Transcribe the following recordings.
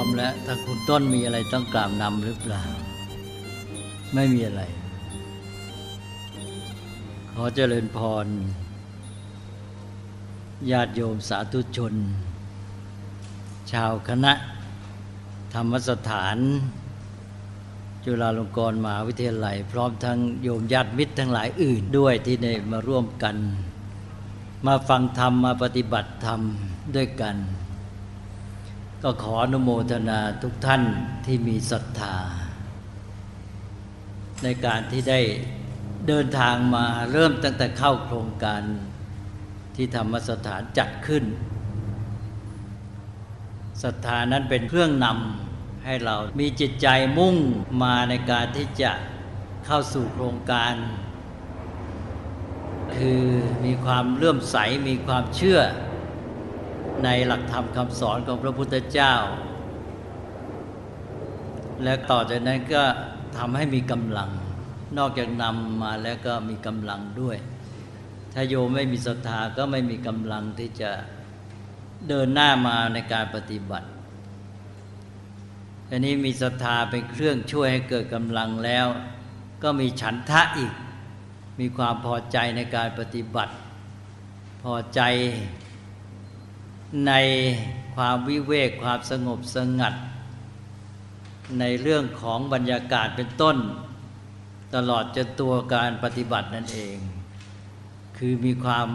้อมแล้วถ้าคุณต้นมีอะไรต้องกล่าวนำหรือเปล่า ไม่มีอะไร ขอเจริญพร ญาติโยมสาธุชน ชาวคณะ ธรรมสถาน จุฬาลงกรณ์มหาวิทยาลัย พร้อมทั้งโยมญาติมิตรทั้งหลายอื่นด้วยที่ได้มาร่วมกัน มาฟังธรรมมาปฏิบัติธรรมด้วยกัน ก็ขออนุโมทนาทุกท่านที่มีศรัทธา ในการที่ได้เดินทางมาเริ่มตั้งแต่เข้าโครงการที่ธรรมสถานจัดขึ้นศรัทธานั้นเป็นเครื่องนำให้เรามีจิตใจมุ่งมาในการที่จะเข้าสู่โครงการ คือมีความเลื่อมใสมีความเชื่อ ในหลักธรรมคำสอนของพระพุทธเจ้า และต่อจากนั้นก็ทำให้มีกำลัง นอกจากนำมาแล้วก็มีกำลังด้วย ถ้าโยมไม่มีศรัทธาก็ไม่มีกำลังที่จะเดินหน้ามาในการปฏิบัติอันนี้มีศรัทธาเป็นเครื่องช่วยให้เกิดกำลังแล้ว ก็มีฉันทะอีก มีความพอใจในการปฏิบัติ พอใจ ในความวิเวกความสงบสงัด ในเรื่องของบรรยากาศเป็นต้น ตลอดจนตัวการปฏิบัตินั่นเอง คือมีความ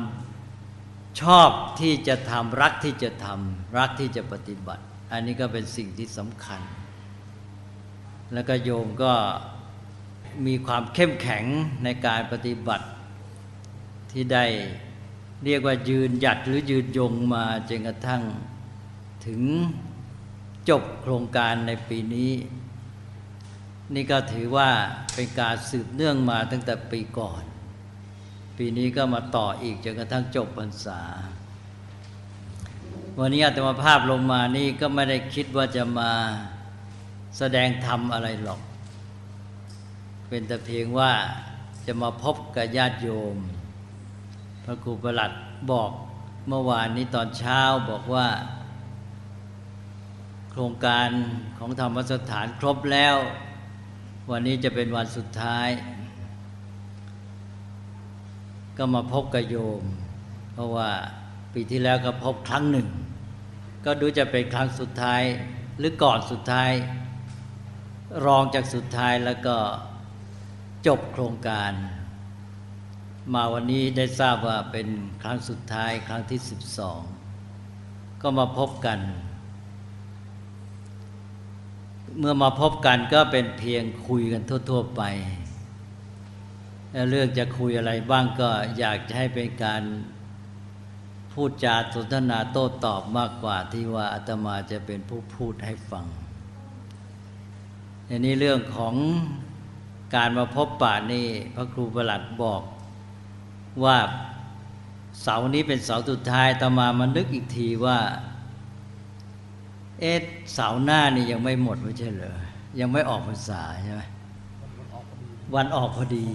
ชอบที่จะทำรักที่จะทำรักที่จะปฏิบัติ อันนี้ก็เป็นสิ่งที่สำคัญ แล้วก็โยมก็มีความเข้มแข็งในการปฏิบัติที่ได้ เรียกว่ายืนหยัดหรือยืนยงมาจนกระทั่งถึงจบโครงการในปีนี้ นี่ก็ถือว่าเป็นการสืบเนื่องมาตั้งแต่ปีก่อน ปีนี้ก็มาต่ออีกจนกระทั่งจบพรรษา วันนี้อาตมาภาพลงมานี่ก็ไม่ได้คิดว่าจะมาแสดงธรรมอะไรหรอก เป็นแต่เพียงว่าจะมาพบกับญาติโยม พระครูประหลัดบอกเมื่อวานนี้ตอนเช้าบอกว่า โครงการของธรรมสถานครบแล้ว วันนี้จะเป็นวันสุดท้าย ก็มาพบกับโยม เพราะว่าปีที่แล้วก็พบครั้งหนึ่ง ก็ดูจะเป็นครั้งสุดท้ายหรือก่อนสุดท้าย รองจากสุดท้ายแล้วก็จบโครงการ มาวันนี้ได้ทราบว่าเป็นครั้งสุดท้ายครั้งที่สิบสองก็มาพบกัน เมื่อมาพบกันก็เป็นเพียงคุยกันทั่ว ๆ ไป เรื่องจะคุยอะไรบ้างก็อยากจะให้เป็นการพูดจาสนทนาโต้ตอบมากกว่าที่ว่าอาตมาจะเป็นผู้พูดให้ฟังอันนี้เรื่องของการมาพบป่านี่พระครูประหลัดบอก ว่าเสาร์นี้เป็นเสาร์สุดท้ายอาตมามานึกอีกทีว่าเอ๊ะเสาร์หน้านี่ยังไม่หมดไม่ใช่เหรอยังไม่ออกพรรษาใช่ไหมวันออกพอดี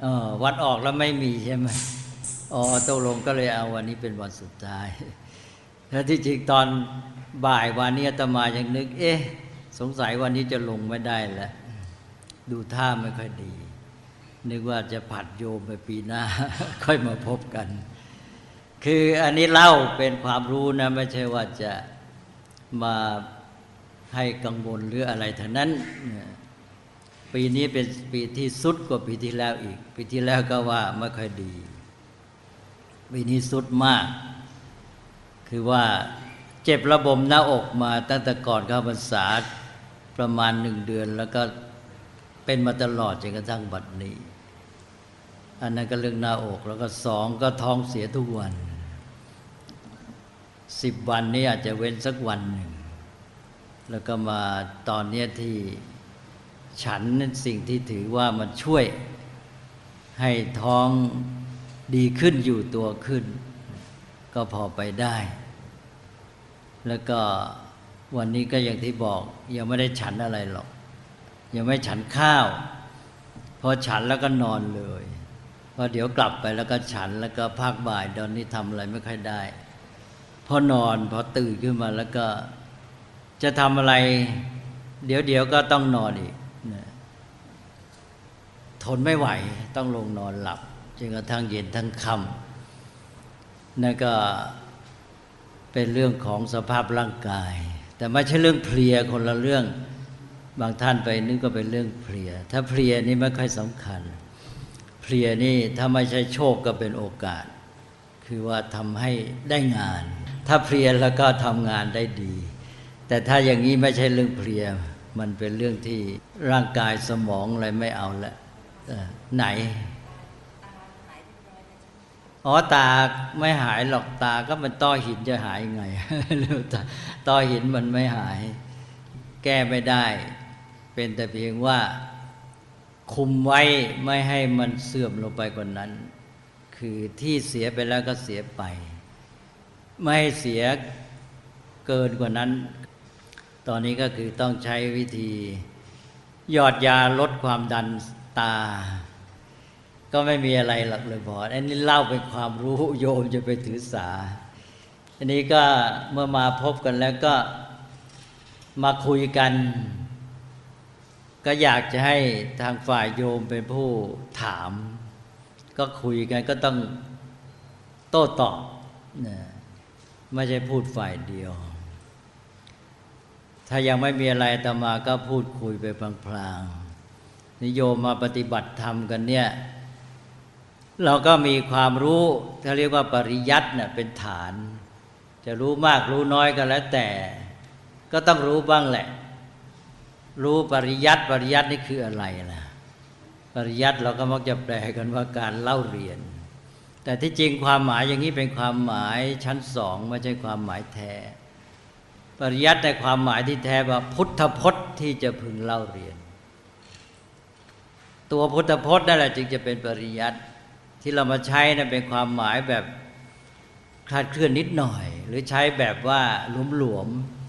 เออวันออกแล้วไม่มีใช่ไหมอ๋อตกลงก็เลยเอาวันนี้เป็นวันสุดท้ายแล้วที่จริงตอนบ่ายวันนี้อาตมายังนึก เอ๊ะ สงสัยวันนี้จะลงไม่ได้แล้วดูท่าไม่ค่อยดี นึกว่าจะผัดโยมไปปีหน้า ค่อยมาพบกัน คืออันนี้เล่าเป็นความรู้นะ ไม่ใช่ว่าจะมาให้กังวลหรืออะไรทั้งนั้น ปีนี้เป็นปีที่สุดกว่าปีที่แล้วอีก ปีที่แล้วก็ว่าไม่ค่อยดี ปีนี้สุดมาก คือว่าเจ็บระบมหน้าอกมาตั้งแต่ก่อนเข้าพรรษาประมาณหนึ่งเดือนแล้วก็เป็นมาตลอดจนกระทั่งบัดนี้ อันนั้นก็เรื่องหน้าอกแล้วก็สองก็ท้องเสียทุกวันสิบวันนี้อาจจะเว้นสักวันหนึ่ง แล้วก็มาตอนนี้ที่ฉันนั้นสิ่งที่ถือว่ามันช่วยให้ท้องดีขึ้นอยู่ตัวขึ้น ก็พอไปได้ แล้วก็วันนี้ก็อย่างที่บอกยังไม่ได้ฉันอะไรหรอก ยังไม่ฉันข้าว พอฉันแล้วก็นอนเลย พอเดี๋ยวกลับไปแล้วก็ฉันแล้วก็ภาคบ่ายตอนนี้ทำอะไรไม่ค่อยได้ พอนอนพอตื่นขึ้นมาแล้วก็จะทำอะไร เดี๋ยวเดี๋ยวก็ต้องนอนอีกทนไม่ไหวต้องลงนอนหลับจนกระทั่งเย็นทั้งค่ำนั่นก็เป็นเรื่องของสภาพร่างกาย แต่ไม่ใช่เรื่องเพลียคนละเรื่องบางท่านไปนึกก็เป็นเรื่องเพลีย ถ้าเพลียนี่ไม่ค่อยสำคัญ เพลียนี่ถ้าไม่ใช่โชคก็เป็นโอกาส คือว่าทำให้ได้งาน ถ้าเพลียแล้วก็ทำงานได้ดี แต่ถ้าอย่างนี้ไม่ใช่เรื่องเพลีย มันเป็นเรื่องที่ร่างกายสมองอะไรไม่เอาละไหนอ๋อตาไม่หายหรอกตาก็มันต้อหินจะหายยังไงเรื่องตาต้อหินมันไม่หาย แก้ไม่ได้ เป็นแต่เพียงว่า คุมไว้ไม่ให้มันเสื่อมลงไปกว่านั้น คือที่เสียไปแล้วก็เสียไป ไม่ให้เสียเกินกว่านั้น ตอนนี้ก็คือต้องใช้วิธีหยอดยาลดความดันตา ก็ไม่มีอะไรหลักเลยพออันนี้เล่าเป็นความรู้โยมจะไปถือสา อันนี้ก็เมื่อมาพบกันแล้วก็มาคุยกัน ก็อยากจะให้ทางฝ่ายโยมเป็นผู้ถาม ก็คุยกันก็ต้องโต้ตอบนะไม่ใช่พูดฝ่ายเดียว ถ้ายังไม่มีอะไรอาตมาก็พูดคุยไปพลางๆนิโยมมาปฏิบัติธรรมกันเนี่ย เราก็มีความรู้ถ้าเรียกว่าปริยัติเน่ยเป็นฐาน จะรู้มากรู้น้อยก็แล้วแต่ ก็ต้องรู้บ้างแหละ รู้ปริยัติปริยัตินี่คืออะไรล่ะ ปริยัติเราก็มักจะแปลกันว่าการเล่าเรียน แต่ที่จริงความหมายอย่างนี้เป็นความหมายชั้นสองไม่ใช่ความหมายแท้ ปริยัติในความหมายที่แท้ว่าพุทธพจน์ที่จะพึงเล่าเรียน ตัวพุทธพจน์นั่นแหละจึงจะเป็นปริยัติที่เรามาใช้นะเป็นความหมายแบบคลาดเคลื่อนนิดหน่อย หรือใช้แบบว่าหลวมๆ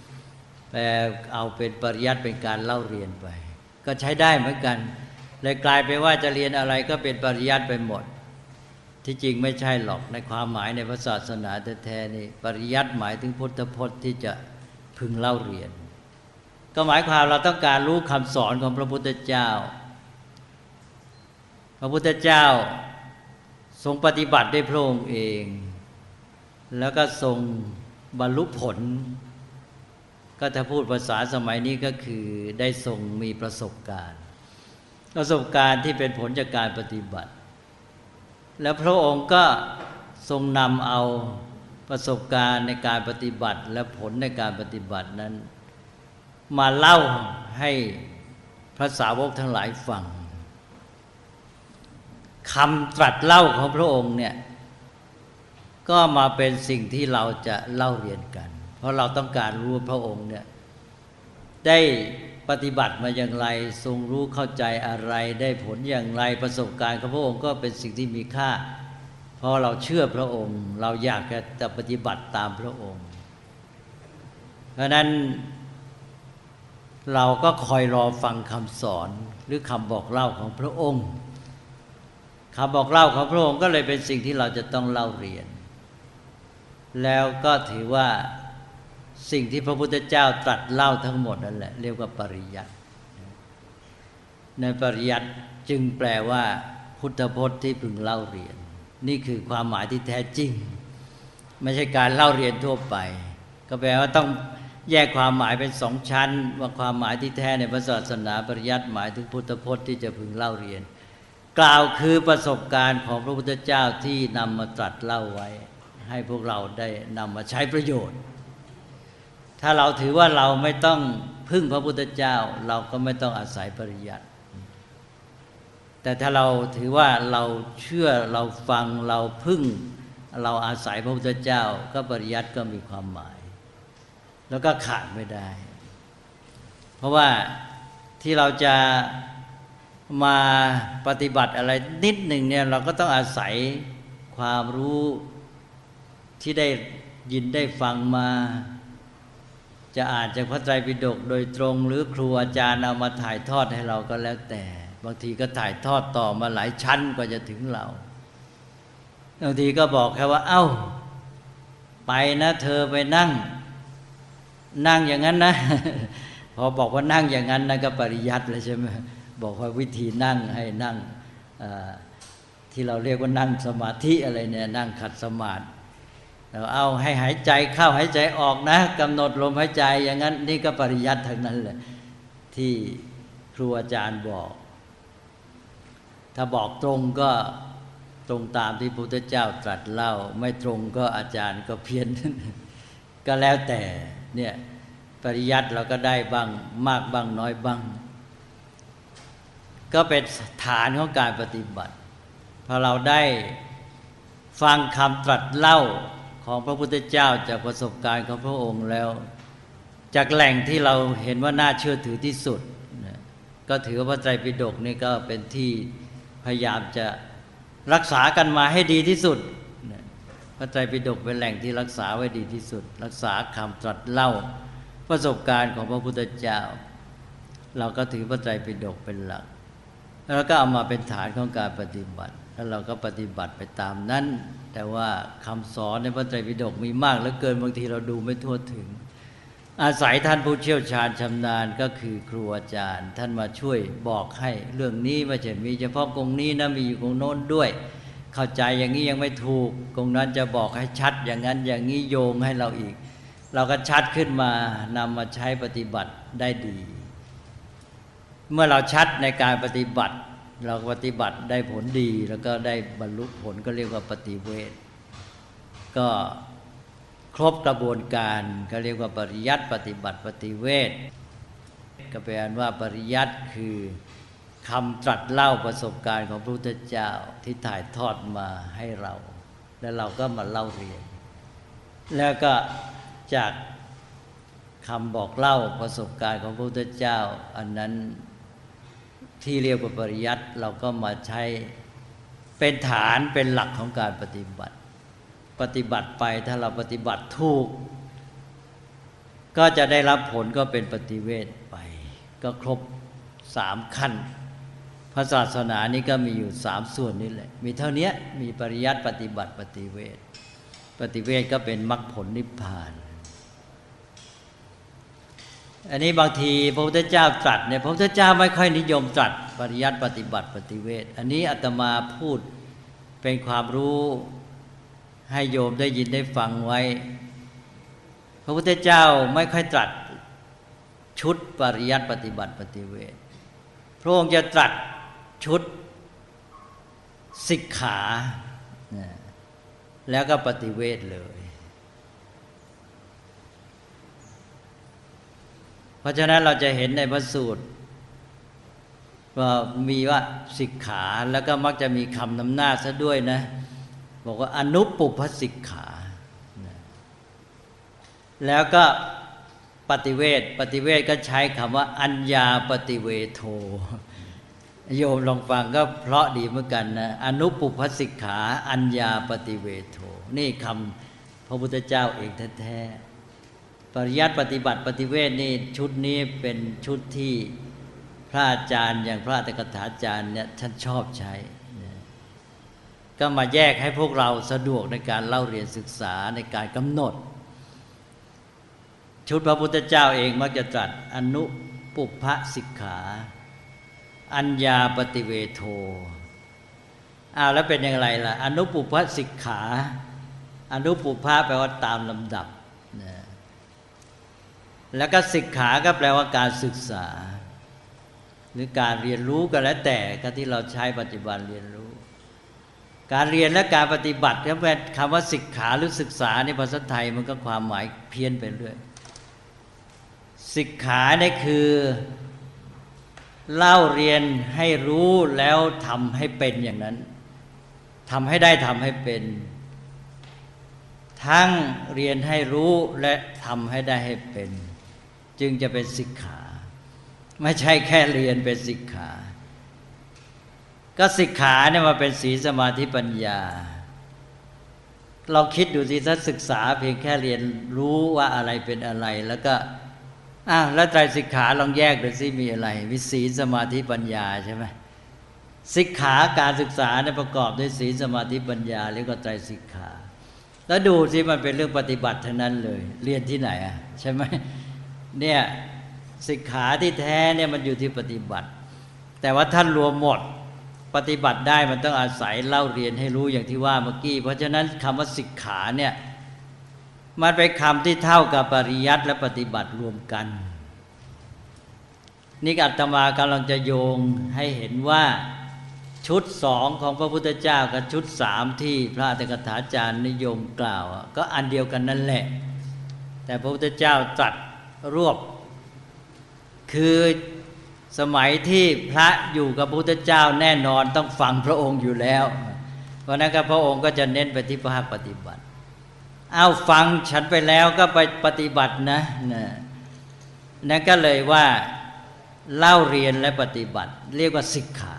แต่เอาเป็นปริยัติเป็นการเล่าเรียนไป ก็ใช้ได้เหมือนกัน เลยกลายเป็นว่าจะเรียนอะไรก็เป็นปริยัติไปหมด ที่จริงไม่ใช่หรอกในความหมายในพระศาสนาแท้ๆนี่ปริยัติหมายถึงพุทธพจน์ที่จะพึงเล่าเรียน ก็หมายความเราต้องการรู้คำสอนของพระพุทธเจ้า พระพุทธเจ้าทรงปฏิบัติได้พระองค์เอง แล้วก็ทรงบรรลุผล ก็ถ้าพูดภาษาสมัยนี้ก็คือได้ทรงมีประสบการณ์ ประสบการณ์ที่เป็นผลจากการปฏิบัติ แล้วพระองค์ก็ทรงนำเอาประสบการณ์ในการปฏิบัติ และผลในการปฏิบัตินั้น มาเล่าให้พระสาวกทั้งหลายฟังคำตรัสเล่าของพระองค์เนี่ยก็มาเป็นสิ่งที่เราจะเล่าเรียนกัน เพราะเราต้องการรู้ว่าพระองค์เนี่ยได้ปฏิบัติมาอย่างไร ทรงรู้เข้าใจอะไรได้ผลอย่างไรประสบการณ์ของพระองค์ก็เป็นสิ่งที่มีค่าเพราะเราเชื่อพระองค์ เราอยากจะปฏิบัติตามพระองค์ เพราะนั้นเราก็คอยรอฟังคำสอนหรือคำบอกเล่าของพระองค์คำบอกเล่าของพระองค์ก็เลยเป็นสิ่งที่เราจะต้องเล่าเรียน แล้วก็ถือว่า สิ่งที่พระพุทธเจ้าตรัสเล่าทั้งหมดนั่นแหละเรียกว่าปริยัติในปริยัติจึงแปลว่าพุทธพจน์ที่พึงเล่าเรียน นี่คือความหมายที่แท้จริง ไม่ใช่การเล่าเรียนทั่วไป ก็แปลว่าต้องแยกความหมายเป็นสองชั้น ว่าความหมายที่แท้ในพระศาสนาปริยัติหมายถึงพุทธพจน์ที่จะพึงเล่าเรียน กล่าวคือประสบการณ์ของพระพุทธเจ้าที่นำมาตรัสเล่าไว้ ให้พวกเราได้นำมาใช้ประโยชน์ ถ้าเราถือว่าเราไม่ต้องพึ่งพระพุทธเจ้า เราก็ไม่ต้องอาศัยปริยัติแต่ถ้าเราถือว่าเราเชื่อเราฟังเราพึ่ง เราอาศัยพระพุทธเจ้า ก็ปริยัติก็มีความหมาย แล้วก็ขาดไม่ได้ เพราะว่าที่เราจะมาปฏิบัติอะไรนิดหนึ่งเนี่ยเราก็ต้องอาศัยความรู้ที่ได้ยินได้ฟังมา จะอ่านจากพระไตรปิฎกโดยตรงหรือครูอาจารย์เอามาถ่ายทอดให้เราก็แล้วแต่ บางทีก็ถ่ายทอดต่อมาหลายชั้นกว่าจะถึงเราบางทีก็บอกแค่ว่า เอ้า ไปนะ เธอไปนั่ง นั่งอย่างนั้นนะ พอบอกว่านั่งอย่างนั้นนะก็ปริยัติแล้วใช่ไหมบอกว่าวิธีนั่งให้นั่งที่เราเรียกว่านั่งสมาธิอะไรเนี่ยนั่งขัดสมาธิ เราเอาให้หายใจเข้าหายใจออกนะกำหนดลมหายใจ อย่างนั้นนี่ก็ปริยัติทั้งนั้นแหละที่ครูอาจารย์บอก ถ้าบอกตรงก็ตรงตามที่พุทธเจ้าตรัสเล่า ไม่ตรงก็อาจารย์ก็เพี้ยน ก็แล้วแต่เนี่ยปริยัติเราก็ได้บ้างมากบ้างน้อยบ้าง ก็เป็นฐานของการปฏิบัติพอเราได้ฟังคำตรัสเล่า ของพระพุทธเจ้าจากประสบการณ์ของพระองค์แล้ว จากแหล่งที่เราเห็นว่าน่าเชื่อถือที่สุด ก็ถือว่าพระไตรปิฎกนี่ก็เป็นที่พยายามจะรักษากันมาให้ดีที่สุดพระไตรปิฎกเป็นแหล่งที่รักษาไว้ดีที่สุด รักษาคำตรัสเล่าประสบการณ์ของพระพุทธเจ้า เราก็ถือพระไตรปิฎกเป็นหลัก แล้วก็เอามาเป็นฐานของการปฏิบัติ แล้วเราก็ปฏิบัติไปตามนั้น แต่ว่าคำสอนในพระไตรปิฎกมีมากเหลือเกินบางทีเราดูไม่ทั่วถึง อาศัยท่านผู้เชี่ยวชาญชำนาญก็คือครูอาจารย์ ท่านมาช่วยบอกให้เรื่องนี้ไม่ใช่มีเฉพาะกงนี้นะมีอยู่กงโน้นด้วย เข้าใจอย่างนี้ยังไม่ถูกกงนั้นจะบอกให้ชัด อย่างนั้นอย่างนี้โยงให้เราอีก เราก็ชัดขึ้นมานำมาใช้ปฏิบัติได้ดี เมื่อเราชัดในการปฏิบัติ เราปฏิบัติได้ผลดีแล้วก็ได้บรรลุผลก็เรียกว่าปฏิเวทก็ครบกระบวนการก็เรียกว่าปริยัติปฏิบัติปฏิเวทก็แปลว่าปริยัติคือคำตรัสเล่าประสบการณ์ของพระพุทธเจ้าที่ถ่ายทอดมาให้เรา แล้วเราก็มาเล่าเรียน แล้วก็จากคำบอกเล่าประสบการณ์ของพระพุทธเจ้า อันนั้น ที่เรียกว่าปริยัติเราก็มาใช้เป็นฐานเป็นหลักของการปฏิบัติ ปฏิบัติไปถ้าเราปฏิบัติถูก ก็จะได้รับผลก็เป็นปฏิเวทไป ก็ครบสามขั้นพระศาสนานี้ก็มีอยู่สามส่วนนี่แหละ มีเท่านี้มีปริยัติปฏิบัติปฏิเวทปฏิเวทก็เป็นมรรคผลนิพพาน อันนี้บางทีพระพุทธเจ้าตรัสเนี่ยพระพุทธเจ้าไม่ค่อยนิยมตรัสปริยัติปฏิบัติปฏิเวทอันนี้อาตมาพูดเป็นความรู้ให้โยมได้ยินได้ฟังไว้ พระพุทธเจ้าไม่ค่อยตรัสชุดปริยัติปฏิบัติปฏิเวทพระองค์จะตรัสชุดสิกขา แล้วก็ปฏิเวทเลย เพราะฉะนั้นเราจะเห็นในพระสูตรว่ามีว่าสิกขาแล้วก็มักจะมีคำนำหน้าซะด้วยนะ บอกว่าอนุปุพสิกขา แล้วก็ปฏิเวทปฏิเวทก็ใช้คำว่า อัญญาปฏิเวโท โยมลองฟังก็เพราะดีเหมือนกันนะอนุปุพสิกขา อัญญาปฏิเวโท นี่คำพระพุทธเจ้าเองแท้ ปริยัติปฏิบัติปฏิเวทนี่ชุดนี้เป็นชุดที่พระอาจารย์อย่างพระตกถาจารย์เนี่ยท่านชอบใช้ ก็มาแยกให้พวกเราสะดวกในการเล่าเรียนศึกษาในการกำหนด ชุดพระพุทธเจ้าเองมักจะตรัสอนุปุพสิกขา อัญญาปฏิเวโทอ้าวแล้วเป็นอย่างไรล่ะ อนุปุพสิกขา อนุปุพะแปลว่าตามลำดับ แล้วก็ศึกขาก็แปลว่าการศึกษา หรือการเรียนรู้ก็แล้วแต่ก็ที่เราใช้ปัจจุบันเรียนรู้ การเรียนและการปฏิบัติก็เป็นคำว่าศึกขาหรือศึกษาในภาษาไทยมันก็ความหมายเพี้ยนไปเรื่อยศึกขาเนี่ยคือเล่าเรียนให้รู้แล้วทำให้เป็นอย่างนั้นทำให้ได้ทำให้เป็น ทั้งเรียนให้รู้และทำให้ได้ให้เป็น จึงจะเป็นสิกขา ไม่ใช่แค่เรียนเป็นสิกขา ก็สิกขาเนี่ยมาเป็นศีลสมาธิปัญญา เราคิดดูสิถ้าศึกษาเพียงแค่เรียนรู้ว่าอะไรเป็นอะไร แล้วก็อ้าวแล้วใจสิกขาลองแยกดูสิมีอะไรมีศีลสมาธิปัญญาใช่ไหมสิกขาการศึกษาเนี่ยประกอบด้วยศีลสมาธิปัญญาเรียกว่าใจสิกขา แล้วดูสิมันเป็นเรื่องปฏิบัติทั้งนั้นเลย เรียนที่ไหนอะใช่ไหม เนี่ยสิกขาที่แท้เนี่ยมันอยู่ที่ปฏิบัติ แต่ว่าท่านรวมหมดปฏิบัติได้มันต้องอาศัยเล่าเรียนให้รู้อย่างที่ว่าเมื่อกี้ เพราะฉะนั้นคำว่าสิกขาเนี่ยมันเป็นคำที่เท่ากับปริยัติและปฏิบัติรวมกัน นี่อาตมากำลังจะโยงให้เห็นว่าชุดสองของพระพุทธเจ้ากับชุดสามที่พระอัตถกถาจารย์นิยมกล่าว ก็อันเดียวกันนั่นแหละ แต่พระพุทธเจ้าตรัส รวบ คือสมัยที่พระอยู่กับพระพุทธเจ้าแน่นอนต้องฟังพระองค์อยู่แล้ว เพราะนั้นก็พระองค์ก็จะเน้นไปที่ภาคปฏิบัติ เอาฟังฉันไปแล้วก็ไปปฏิบัตินะนะนั่นก็เลยว่าเล่าเรียนและปฏิบัติ เรียกว่าศิกขา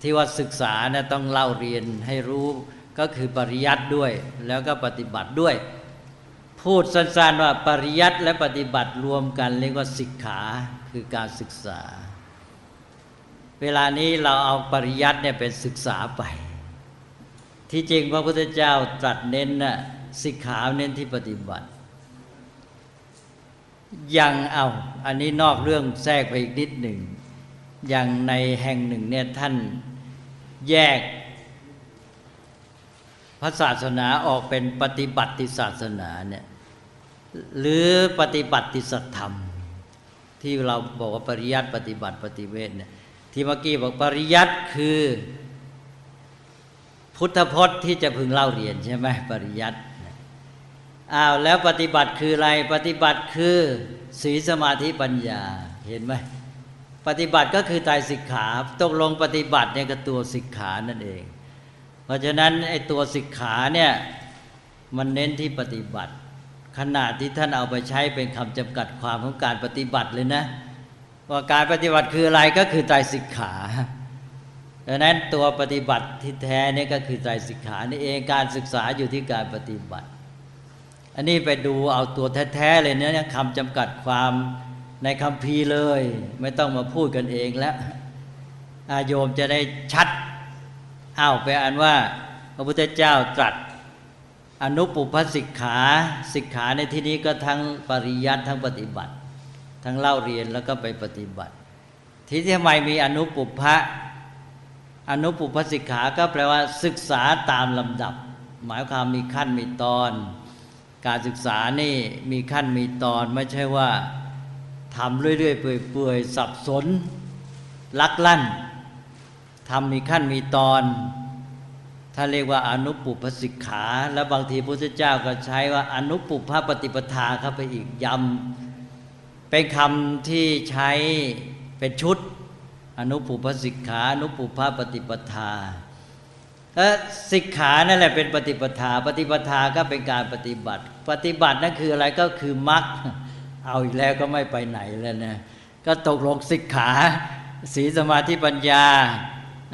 ที่ว่าศึกษานะต้องเล่าเรียนให้รู้ก็คือปริยัติด้วย แล้วก็ปฏิบัติด้วย พูดสั้นๆว่าปริยัติและปฏิบัติรวมกันเรียกว่าศิกขาคือการศึกษา เวลานี้เราเอาปริยัติเนี่ยเป็นศึกษาไป ที่จริงพระพุทธเจ้าตรัสเน้นน่ะสิกขาเน้นที่ปฏิบัติ ยังเอาอันนี้นอกเรื่องแทรกไปอีกนิดหนึ่ง อย่างในแห่งหนึ่งเนี่ยท่านแยกพระศาสนาออกเป็นปฏิบัติศาสนาเนี่ย หรือปฏิบัติสัตธรรม ที่เราบอกว่าปริยัติปฏิบัติปฏิเวทเนี่ยที่เมื่อกี้บอกปริยัติคือ พุทธพจน์ที่จะพึงเล่าเรียนใช่ไหมปริยัติอ้าวแล้วปฏิบัติคืออะไรปฏิบัติคือศีลสมาธิปัญญาเห็นไหมปฏิบัติก็คือไตรสิกขาตกลงปฏิบัติเนี่ยก็ตัวสิกขานั่นเอง เพราะฉะนั้นไอ้ตัวสิกขาเนี่ยมันเน้นที่ปฏิบัติ ขนาดที่ท่านเอาไปใช้เป็นคำจำกัดความของการปฏิบัติเลยนะ ว่าการปฏิบัติคืออะไรก็คือไตรสิกขาดังนั้นตัวปฏิบัติที่แท้นี่ก็คือไตรสิกขานี่เองการศึกษาอยู่ที่การปฏิบัติ อันนี้ไปดูเอาตัวแท้ๆเลยเนี่ยคำจำกัดความในคำพีเลย ไม่ต้องมาพูดกันเองแล้วอาโยมจะได้ชัดอ้าวไปอันว่า พระพุทธเจ้าตรัส อนุปุพสิกขาสิกขาในที่นี้ก็ทั้งปริยัติทั้งปฏิบัติ ทั้งเล่าเรียนแล้วก็ไปปฏิบัติ ที่ทำไมมีอนุปุพะอนุปุพสิกขาก็แปลว่าศึกษาตามลำดับ หมายความมีขั้นมีตอน การศึกษานี่มีขั้นมีตอนไม่ใช่ว่าทำเรื่อยๆเปื่อยๆสับสน ลักลั่นทำมีขั้นมีตอน ถ้าเรียกว่าอนุปุพสิกขา แล้วบางทีพระพุทธเจ้าก็ใช้ว่าอนุปุพปฏิปทาเข้าไปอีกย้ำเป็นคำที่ใช้เป็นชุด อนุปุพสิกขาอนุปุพปฏิปทาเออสิกขานั่นแหละเป็นปฏิปทา ปฏิปทาก็เป็นการปฏิบัติ ปฏิบัตินั่นคืออะไรก็คือมรรคเอาอีกแล้วก็ไม่ไปไหนแล้วนะก็ตกลงสิกขา สีสมาธิปัญญา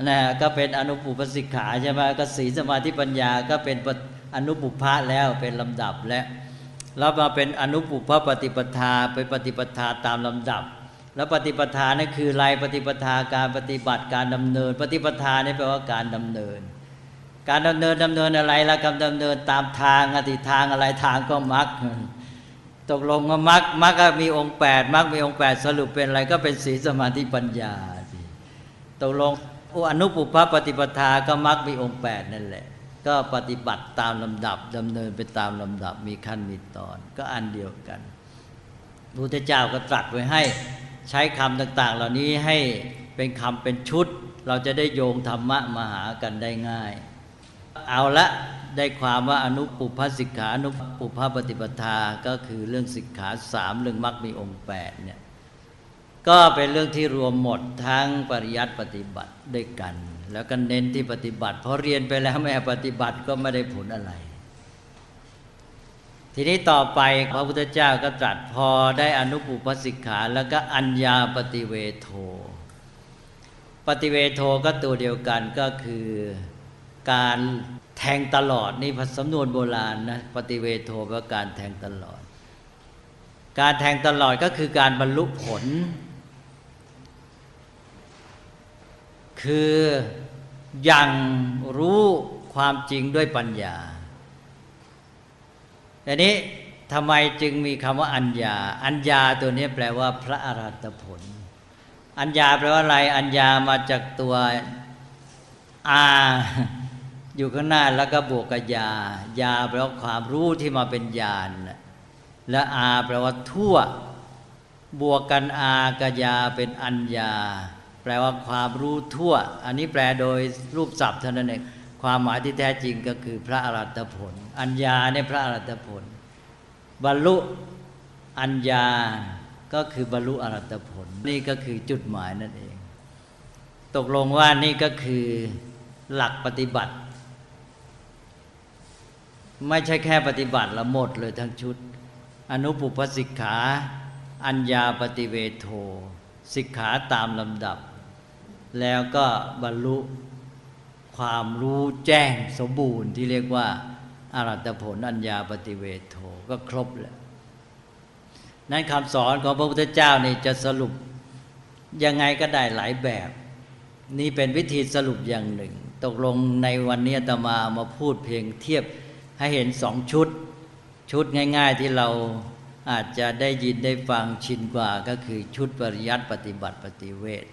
นะก็เป็นอนุปุปสิกขาใช่ไหมก็สีสมาธิปัญญาก็เป็นอนุปุพะแล้วเป็นลำดับแล้วแล้วมาเป็นอนุปุพะปฏิปทาไปปฏิปทาตามลำดับ แล้วปฏิปทานี่คืออะไรปฏิปทาการปฏิบัติการดำเนิน ปฏิปทานี่แปลว่าการดำเนิน การดำเนินดำเนินอะไรละการดำเนินตามทางอธิทางอะไรทางก็มรรคตกลงว่ามรรคมรรคก็มีองค์แปดมรรคมีองค์แปดสรุปเป็นอะไรก็เป็นศีลสมาธิปัญญาตกลง อนุปุพปฏิปทาก็มรรคมีองค์แปดนั่นแหละ ก็ปฏิบัติตามลำดับดำเนินไปตามลำดับมีขั้นมีตอน ก็อันเดียวกันพระพุทธเจ้าก็ตรัสไว้ให้ใช้คำต่างๆ เหล่านี้ให้เป็นคำเป็นชุด เราจะได้โยงธรรมะมาหากันได้ง่าย เอาละได้ความว่าอนุปุพสิกขาอนุปุพปฏิปทาก็คือเรื่องสิกขาสามเรื่องมรรคมีองค์แปดเนี่ย ก็เป็นเรื่องที่รวมหมดทั้งปริยัติปฏิบัติด้วยกัน แล้วก็เน้นที่ปฏิบัติพอเรียนไปแล้วแม่ปฏิบัติก็ไม่ได้ผลอะไร ทีนี้ต่อไปพระพุทธเจ้าก็ตรัสพอได้อนุปุพสิกขา แล้วก็อัญญาปฏิเวโท ปฏิเวโทก็ตัวเดียวกันก็คือการแทงตลอดนี่สำนวนโบราณนะปฏิเวโทแปลว่าการแทงตลอด การแทงตลอดก็คือการบรรลุผล คือยังรู้ความจริงด้วยปัญญาอันนี้ทำไมจึงมีคำว่าอัญญา อัญญาตัวนี้แปลว่าพระอรหัตผล อัญญาแปลว่าอะไร อัญญามาจากตัวอาอยู่ข้างหน้าแล้วก็บวกกับยา ยาแปลว่าความรู้ที่มาเป็นญาณ และอาแปลว่าทั่ว บวกกันอากบยาเป็นอัญญา ลว่าความรู้ทั่ว อันนี้แปลโดยรูปศัพท์เท่านั้นเองความหมายที่แท้จริงก็คือพระอรัตผล อัญญาเนี่ยพระอรัตผล บรรลุอัญญาก็คือบรรลุอรัตผล นี่ก็คือจุดหมายนั่นเอง ตกลงว่านี่ก็คือหลักปฏิบัติ ไม่ใช่แค่ปฏิบัติละหมดเลยทั้งชุด อนุปุพสิกขา อัญญาปฏิเวโทสิกขาตามลำดับ แล้วก็บรรลุความรู้แจ้งสมบูรณ์ที่เรียกว่าอารัตผลอัญญาปฏิเวโทก็ครบแล้วนั้นคำสอนของพระพุทธเจ้านี่จะสรุปยังไงก็ได้หลายแบบ นี่เป็นวิธีสรุปอย่างหนึ่ง ตกลงในวันนี้ตมาเอามาพูดเพียงเทียบให้เห็นสองชุด ชุดง่าย ๆที่เราอาจจะได้ยินได้ฟังชินกว่าก็คือชุดปริยัติปฏิบัติปฏิเวท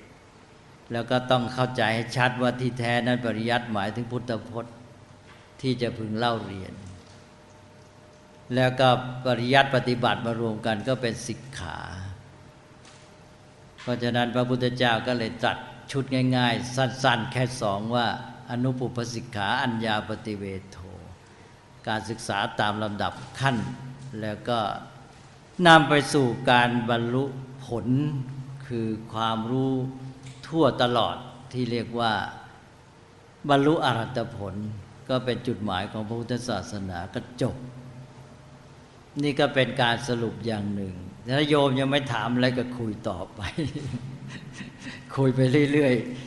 แล้วก็ต้องเข้าใจให้ชัดว่าที่แท้นั้นปริยัติหมายถึงพุทธพจน์ที่จะพึงเล่าเรียน แล้วก็ปริยัติปฏิบัติมารวมกันก็เป็นสิกขา เพราะฉะนั้นพระพุทธเจ้าก็เลยตรัดชุดง่าย ๆ สั้น ๆ แค่สองว่า อนุปุปสิกขาอัญญาปฏิเวทโท การศึกษาตามลำดับขั้น แล้วก็นำไปสู่การบรรลุผลคือความรู้ ทั่วตลอดที่เรียกว่าบรรลุอรหัตผล ก็เป็นจุดหมายของพระพุทธศาสนาก็จบ นี่ก็เป็นการสรุปอย่างหนึ่งถ้าโยมยังไม่ถามอะไรก็คุยต่อไป คุยไปเรื่อย ๆ